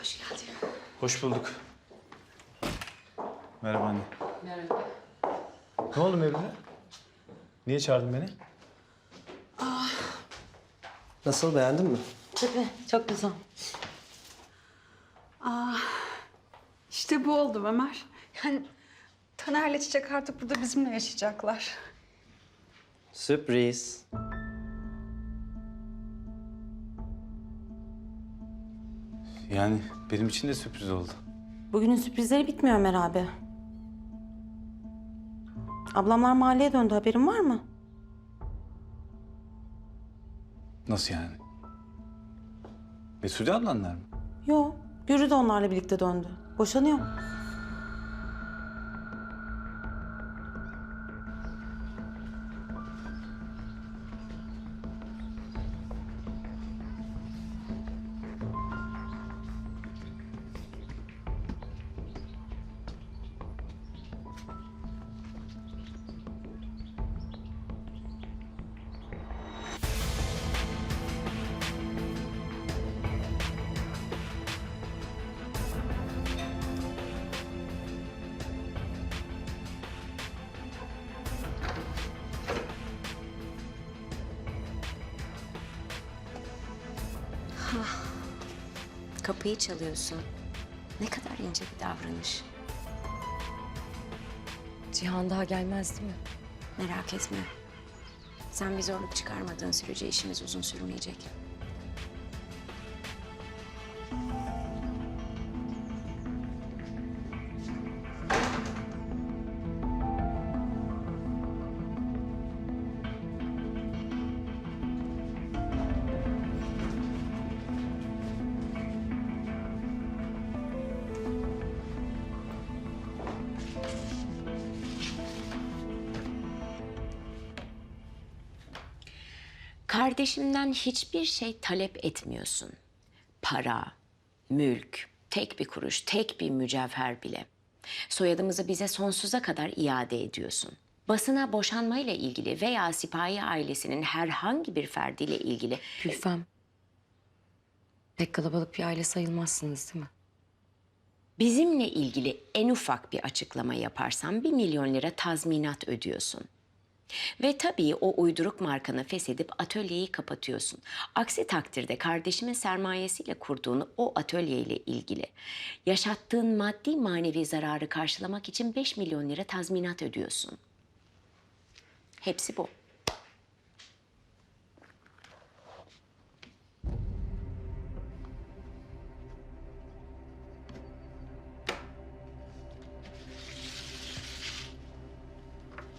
Hoş geldin. Hoş bulduk. Merhaba anne. Merhaba. Ne oldu Mevlüt'e? Niye çağırdın beni? Nasıl beğendin mi? Tabii, çok güzel. İşte bu oldu Ömer. Yani Taner'le Çiçek artık burada bizimle yaşayacaklar. Sürpriz. Yani benim için de sürpriz oldu. Bugünün sürprizleri bitmiyor Ömer abi. Ablamlar mahalleye döndü haberin var mı? Nasıl yani? Mesude ablanlar mı? Yo, Gürü de onlarla birlikte döndü. Boşanıyor. Kapıyı çalıyorsun. Ne kadar ince bir davranış. Cihan daha gelmez değil mi? Merak etme. Sen bir zorluk çıkarmadığın sürece işimiz uzun sürmeyecek. Kardeşimden hiçbir şey talep etmiyorsun. Para, mülk, tek bir kuruş, tek bir mücevher bile. Soyadımızı bize sonsuza kadar iade ediyorsun. Basına boşanmayla ilgili veya sipahi ailesinin herhangi bir ferdiyle ilgili Gülfem. Pek kalabalık bir aile sayılmazsınız değil mi? bizimle ilgili en ufak bir açıklama yaparsan bir milyon lira tazminat ödüyorsun. Ve tabii o uyduruk markanı feshedip atölyeyi kapatıyorsun. Aksi takdirde kardeşimin sermayesiyle kurduğun o atölyeyle ilgili yaşattığın maddi manevi zararı karşılamak için 5 milyon lira tazminat ödüyorsun. Hepsi bu.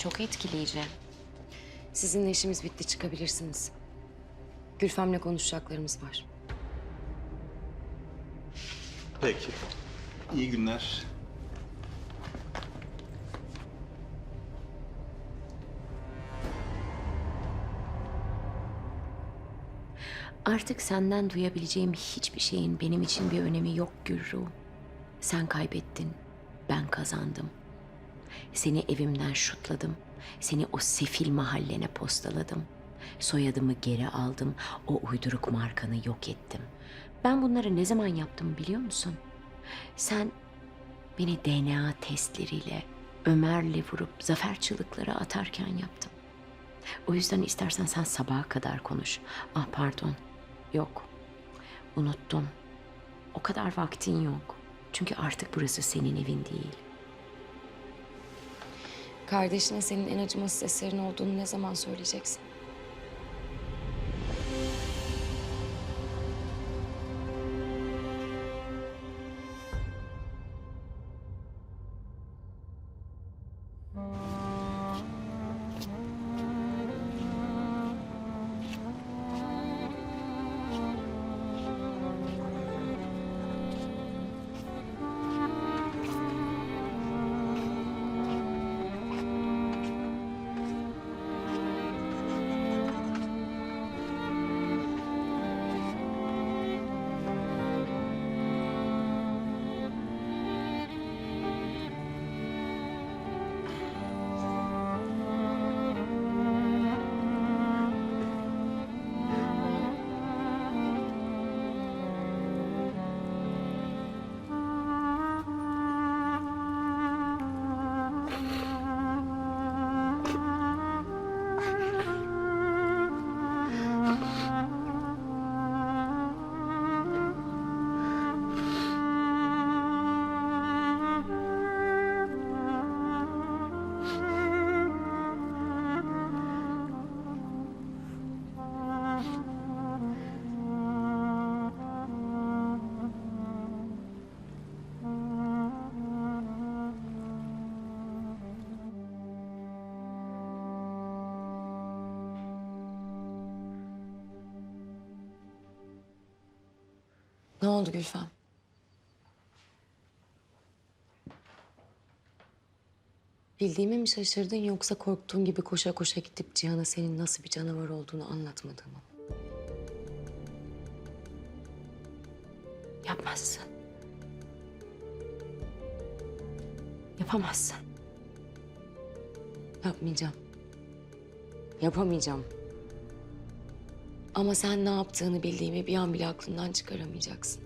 Çok etkileyici. Sizinle işimiz bitti çıkabilirsiniz. Gülfem'le konuşacaklarımız var. Peki. İyi günler. Artık senden duyabileceğim hiçbir şeyin benim için bir önemi yok Gürru. Sen kaybettin, ben kazandım. Seni evimden şutladım. Seni o sefil mahallene postaladım. Soyadımı geri aldım. O uyduruk markanı yok ettim. Ben bunları ne zaman yaptım biliyor musun? Sen beni DNA testleriyle Ömer'le vurup zafer çığlıkları atarken yaptım. O yüzden istersen sen sabaha kadar konuş. Ah pardon. Yok. Unuttum. O kadar vaktin yok. Çünkü artık burası senin evin değil. Kardeşine senin en acımasız eserin olduğunu ne zaman söyleyeceksin? Ne oldu Gülfem? Bildiğime mi şaşırdın yoksa korktuğun gibi koşa koşa gidip Cihan'a senin nasıl bir canavar olduğunu anlatmadığımı mı? Yapmazsın. Yapamazsın. Yapmayacağım. Yapamayacağım. Ama sen ne yaptığını bildiğimi bir an bile aklından çıkaramayacaksın.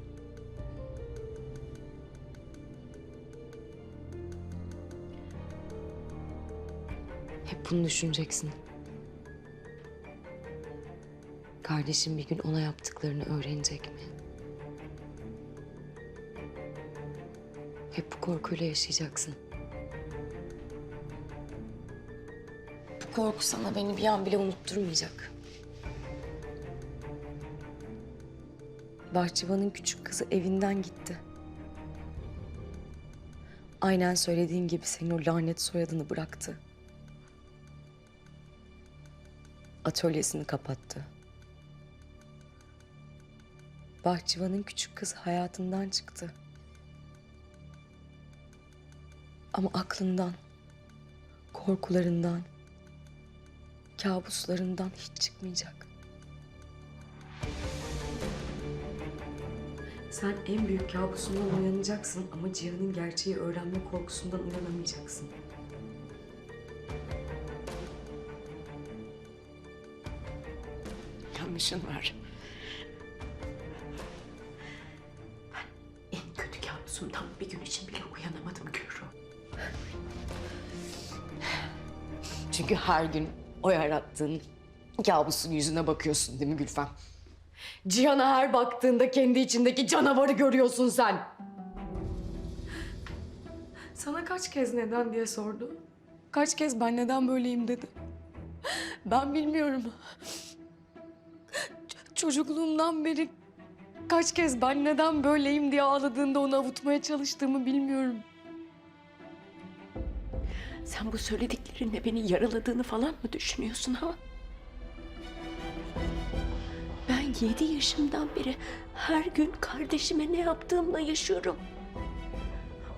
Hep bunu düşüneceksin. Kardeşim bir gün ona yaptıklarını öğrenecek mi? Hep bu korkuyla yaşayacaksın. Bu korku sana beni bir an bile unutturmayacak. Bahçıvanın küçük kızı evinden gitti. Aynen söylediğin gibi senin o lanet soyadını bıraktı. Atölyesini kapattı. Bahçıvanın küçük kızı hayatından çıktı. Ama aklından, korkularından, kabuslarından hiç çıkmayacak. Sen en büyük kabusundan uyanacaksın ama Cihan'ın gerçeği öğrenme korkusundan uyanamayacaksın. Yanlışın var. Ben en kötü kabusumdan bir gün için bile uyanamadım Gürru. Çünkü her gün o yarattığın kabusun yüzüne bakıyorsun değil mi Gülfem? Cihan'a her baktığında kendi içindeki canavarı görüyorsun sen. Sana kaç kez neden diye sordu. Kaç kez ben neden böyleyim dedi. Ben bilmiyorum. Ç- çocukluğumdan beri kaç kez ben neden böyleyim diye ağladığında onu avutmaya çalıştığımı bilmiyorum. Sen bu söylediklerinle beni yaraladığını falan mı düşünüyorsun ha? Yedi yaşımdan beri her gün kardeşime ne yaptığımla yaşıyorum.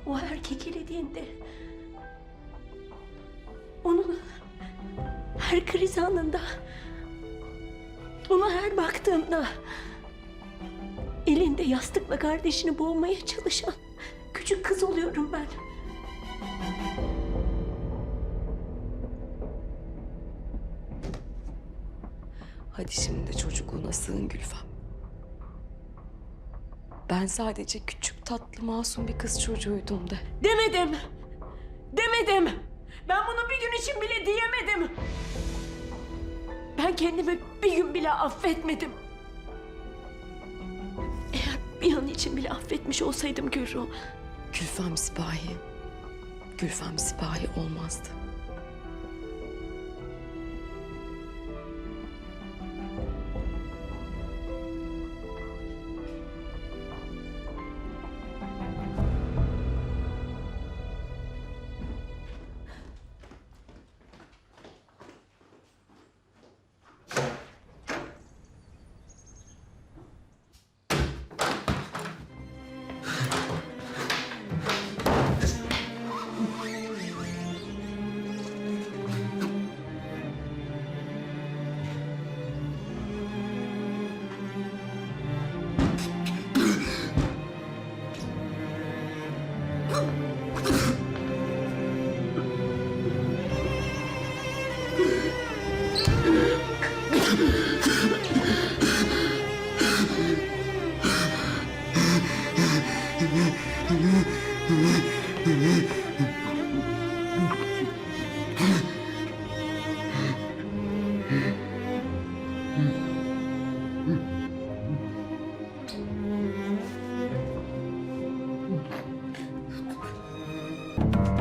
O her kekelediğinde... Onun her kriz anında... Ona her baktığımda... Elinde yastıkla kardeşini boğmaya çalışan küçük kız oluyorum ben. Hadi şimdi de çocukluğuna sığın Gülfem. Ben sadece küçük tatlı masum bir kız çocuğuydum de. Demedim. Demedim. Ben bunu bir gün için bile diyemedim. Ben kendimi bir gün bile affetmedim. Eğer bir an için bile affetmiş olsaydım Gürru, Gülfem Sipahi. Gülfem Sipahi olmazdı. you